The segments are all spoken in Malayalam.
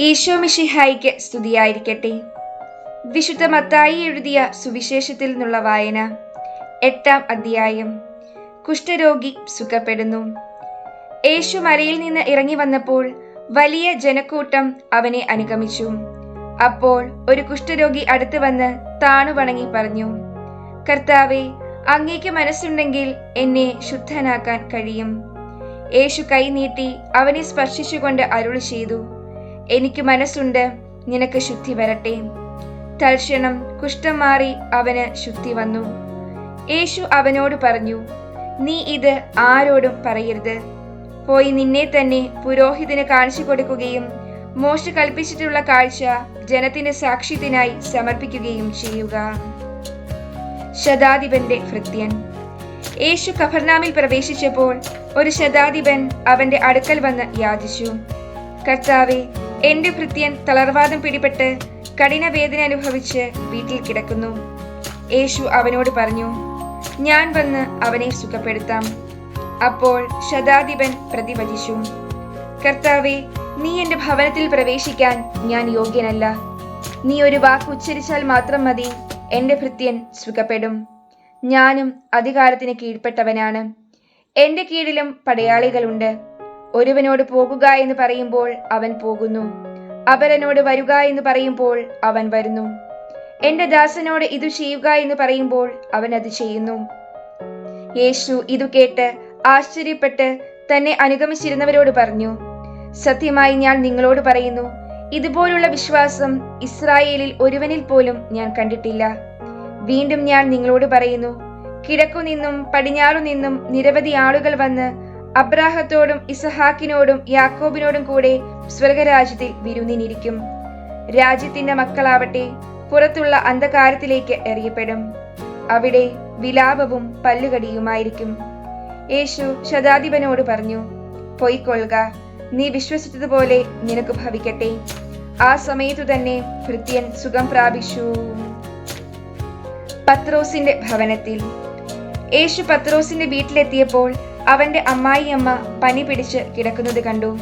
ഈശോ മിഷിഹായിക്ക് സ്തുതിയായിരിക്കട്ടെ. വിശുദ്ധ മത്തായി എഴുതിയ സുവിശേഷത്തിൽ നിന്നുള്ള വായന എട്ടാം അധ്യായം. കുഷ്ഠരോഗി സുഖപ്പെടുന്നു. യേശു മലയിൽ നിന്ന് ഇറങ്ങി വന്നപ്പോൾ വലിയ ജനക്കൂട്ടം അവനെ അനുഗമിച്ചു. അപ്പോൾ ഒരു കുഷ്ഠരോഗി അടുത്ത് വന്ന് താണു വണങ്ങി പറഞ്ഞു കർത്താവെ അങ്ങേക്ക് മനസ്സുണ്ടെങ്കിൽ എന്നെ ശുദ്ധനാക്കാൻ കഴിയും. യേശു കൈ നീട്ടി അവനെ സ്പർശിച്ചുകൊണ്ട് അരുൾ ചെയ്തു. എനിക്ക് മനസ്സുണ്ട് നിനക്ക് ശുദ്ധി വരട്ടെ. തൽക്ഷണം കുഷ്ഠം മാറി അവന് ശുദ്ധി വന്നു. യേശു അവനോട് പറഞ്ഞു നീ ഇത് ആരോടും പറയരുത്. പോയി നിന്നെ തന്നെ പുരോഹിതന് കാണിച്ചു കൊടുക്കുകയും മോശ കൽപ്പിച്ചിട്ടുള്ള കാഴ്ച ജനത്തിന് സാക്ഷ്യത്തിനായി സമർപ്പിക്കുകയും ചെയ്യുക. ശതാധിപന്റെ ഭൃത്യൻ. യേശു കഫർനാമിൽ പ്രവേശിച്ചപ്പോൾ ഒരു ശതാധിപൻ അവന്റെ അടുക്കൽ വന്ന് യാചിച്ചു. കർത്താവെ എന്റെ ഭൃത്യൻ തളർവാദം പിടിപെട്ട് കഠിന വേദന അനുഭവിച്ച് വീട്ടിൽ കിടക്കുന്നു. യേശു അവനോട് പറഞ്ഞു ഞാൻ വന്ന് അവനെ സുഖപ്പെടുത്താം. അപ്പോൾ ശതാധിപൻ പ്രതിവചിച്ചു കർത്താവെ നീ എന്റെ ഭവനത്തിൽ പ്രവേശിക്കാൻ ഞാൻ യോഗ്യനല്ല. നീ ഒരു വാക്ക് ഉച്ചരിച്ചാൽ മാത്രം മതി എന്റെ ഭൃത്യൻ സുഖപ്പെടും. ഞാനും അധികാരത്തിന് കീഴ്പ്പെട്ടവനാണ്. എന്റെ കീഴിലും പടയാളികളുണ്ട്. ഒരുവനോട് പോകുക എന്ന് പറയുമ്പോൾ അവൻ പോകുന്നു. അപരനോട് വരുക എന്ന് പറയുമ്പോൾ അവൻ വരുന്നു. എന്റെ ദാസനോട് ഇത് ചെയ്യുക എന്ന് പറയുമ്പോൾ അവൻ അത് ചെയ്യുന്നു. യേശു ഇതു കേട്ട് ആശ്ചര്യപ്പെട്ട് തന്നെ അനുഗമിച്ചിരുന്നവരോട് പറഞ്ഞു സത്യമായി ഞാൻ നിങ്ങളോട് പറയുന്നു ഇതുപോലുള്ള വിശ്വാസം ഇസ്രായേലിൽ ഒരുവനിൽ പോലും ഞാൻ കണ്ടിട്ടില്ല. വീണ്ടും ഞാൻ നിങ്ങളോട് പറയുന്നു കിഴക്കു നിന്നും പടിഞ്ഞാറു നിന്നും നിരവധി ആളുകൾ വന്ന് അബ്രാഹത്തോടും ഇസഹാക്കിനോടും യാക്കോബിനോടും കൂടെ സ്വർഗരാജ്യത്തിൽ വിരുന്നിനിരിക്കും. രാജ്യത്തിന്റെ മക്കളാവട്ടെ പുറത്തുള്ള അന്ധകാരത്തിലേക്ക് എറിയപ്പെടും. അവിടെ വിലാപവും പല്ലുകടിയുമായിരിക്കും. യേശു ശതാധിപനോട് പറഞ്ഞു പൊയ്ക്കൊള്ളുക. നീ വിശ്വസിച്ചതുപോലെ നിനക്ക് ഭവിക്കട്ടെ. ആ സമയത്തു തന്നെ ഭൃത്യൻ സുഖം പ്രാപിച്ചു. പത്രോസിന്റെ ഭവനത്തിൽ. യേശു പത്രോസിന്റെ വീട്ടിലെത്തിയപ്പോൾ അവന്റെ അമ്മായിയമ്മ പനി പിടിച്ച് കിടക്കുന്നത് കണ്ടു.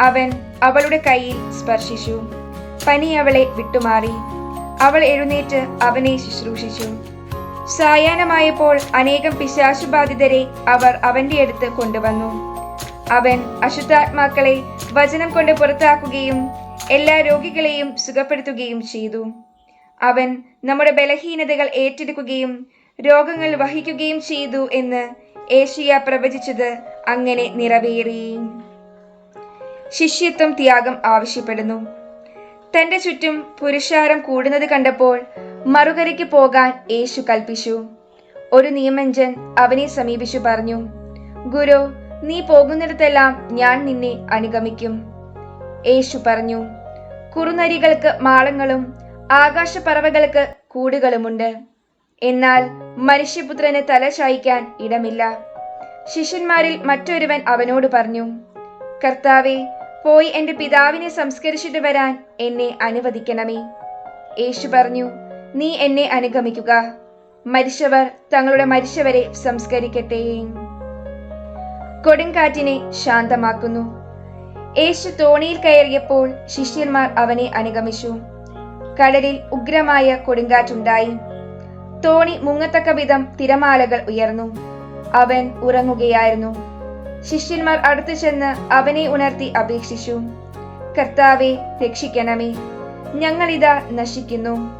അവൻ അവളുടെ കൈയിൽ സ്പർശിച്ചു. പനി അവളെ വിട്ടുമാറി. അവൾ എഴുന്നേറ്റ് അവനെ ശുശ്രൂഷിച്ചു. സായാഹ്നമായപ്പോൾ അനേകം പിശാശുബാധിതരെ അവർ അവന്റെ അടുത്ത് കൊണ്ടുവന്നു. അവൻ അശുദ്ധാത്മാക്കളെ വചനം കൊണ്ട് പുറത്താക്കുകയും എല്ലാ രോഗികളെയും സുഖപ്പെടുത്തുകയും ചെയ്തു. അവൻ നമ്മുടെ ബലഹീനതകൾ ഏറ്റെടുക്കുകയും രോഗങ്ങൾ വഹിക്കുകയും ചെയ്തു എന്ന് ഏഷ്യ പ്രവചിച്ചത് അങ്ങനെ നിറവേറി. ശിഷ്യത്വം ത്യാഗം ആവശ്യപ്പെടുന്നു. തന്റെ ചുറ്റും പുരുഷാരം കൂടുന്നത് കണ്ടപ്പോൾ മറുകരയ്ക്ക് പോകാൻ യേശു കൽപ്പിച്ചു. ഒരു നിയമഞ്ചൻ അവനെ സമീപിച്ചു പറഞ്ഞു ഗുരു നീ പോകുന്നിടത്തെല്ലാം ഞാൻ നിന്നെ അനുഗമിക്കും. യേശു പറഞ്ഞു കുറുനരികൾക്ക് മാളങ്ങളും ആകാശപ്പറവകൾക്ക് കൂടുകളുമുണ്ട്. എന്നാൽ മനുഷ്യപുത്രന് തല ചായ്ക്കാൻ ഇടമില്ല. ശിഷ്യന്മാരിൽ മറ്റൊരുവൻ അവനോട് പറഞ്ഞു കർത്താവെ പോയി എന്റെ പിതാവിനെ സംസ്കരിച്ചിട്ട് വരാൻ എന്നെ അനുവദിക്കണമേ. യേശു പറഞ്ഞു നീ എന്നെ അനുഗമിക്കുക. മരിച്ചവർ തങ്ങളുടെ മരിച്ചവരെ സംസ്കരിക്കട്ടെ. കൊടുങ്കാറ്റിനെ ശാന്തമാക്കുന്നു. യേശു തോണിയിൽ കയറിയപ്പോൾ ശിഷ്യന്മാർ അവനെ അനുഗമിച്ചു. കടലിൽ ഉഗ്രമായ കൊടുങ്കാറ്റുണ്ടായി തോണി മുങ്ങത്തക്ക വിധം തിരമാലകൾ ഉയർന്നു. അവൻ ഉറങ്ങുകയായിരുന്നു. ശിഷ്യന്മാർ അടുത്തു ചെന്ന് അവനെ ഉണർത്തി അപേക്ഷിച്ചു. കർത്താവെ രക്ഷിക്കണമേ. ഞങ്ങളിതാ നശിക്കുന്നു.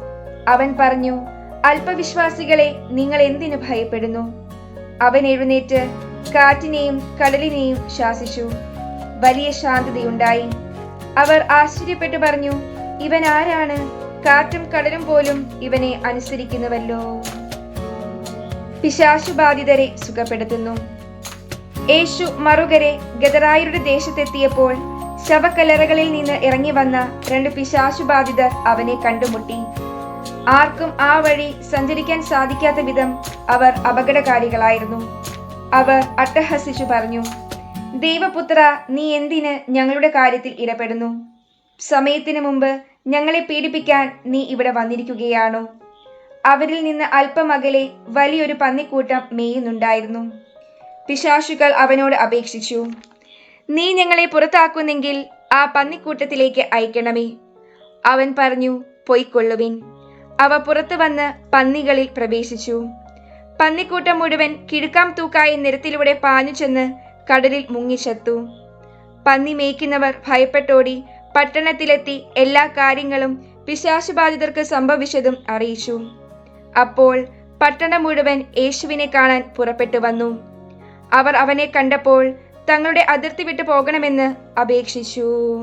അവൻ പറഞ്ഞു അല്പവിശ്വാസികളെ നിങ്ങൾ എന്തിനു ഭയപ്പെടുന്നു? അവൻ എഴുന്നേറ്റ് കാറ്റിനെയും കടലിനെയും ശാസിച്ചു. വലിയ ശാന്തതയുണ്ടായി. അവർ ആശ്ചര്യപ്പെട്ടു പറഞ്ഞു ഇവൻ ആരാണ്? കാറ്റും കടലും പോലും ഇവനെ അനുസരിക്കുന്നുവല്ലോ. പിശാശുബാധിതരെ സുഖപ്പെടുത്തുന്നു. യേശു മറുകരെ ഗദറായരുടെ ദേശത്തെത്തിയപ്പോൾ ശവക്കലറകളിൽ നിന്ന് ഇറങ്ങി വന്ന രണ്ട് പിശാശുബാധിതർ അവനെ കണ്ടുമുട്ടി. ആർക്കും ആ വഴി സഞ്ചരിക്കാൻ സാധിക്കാത്ത വിധം അവർ അപകടകാരികളായിരുന്നു. അവർ അട്ടഹസിച്ചു പറഞ്ഞു ദൈവപുത്ര നീ എന്തിന് ഞങ്ങളുടെ കാര്യത്തിൽ ഇടപെടുന്നു? സമയത്തിന് മുമ്പ് ഞങ്ങളെ പീഡിപ്പിക്കാൻ നീ ഇവിടെ വന്നിരിക്കുകയാണോ? അവരിൽ നിന്ന് അല്പമകലെ വലിയൊരു പന്നിക്കൂട്ടം മേയുന്നുണ്ടായിരുന്നു. പിശാശുക്കൾ അവനോട് അപേക്ഷിച്ചു നീ ഞങ്ങളെ പുറത്താക്കുന്നെങ്കിൽ ആ പന്നിക്കൂട്ടത്തിലേക്ക് അയക്കണമേ. അവൻ പറഞ്ഞു പൊയ്ക്കൊള്ളുവിൻ. അവ പുറത്തു വന്ന് പന്നികളിൽ പ്രവേശിച്ചു. പന്നിക്കൂട്ടം മുഴുവൻ കിഴുക്കാം തൂക്കായി നിരത്തിലൂടെ പാഞ്ഞു ചെന്ന് കടലിൽ മുങ്ങിച്ചെത്തു. പന്നി മേയ്ക്കുന്നവർ ഭയപ്പെട്ടോടി പട്ടണത്തിലെത്തി എല്ലാ കാര്യങ്ങളും പിശാശുബാധിതർക്ക് സംഭവിച്ചതും അറിയിച്ചു. അപ്പോൾ പട്ടണം മുഴുവൻ യേശുവിനെ കാണാൻ പുറപ്പെട്ടു വന്നു. അവർ അവനെ കണ്ടപ്പോൾ തങ്ങളുടെ അതിർത്തി വിട്ടു പോകണമെന്ന് അപേക്ഷിച്ചു.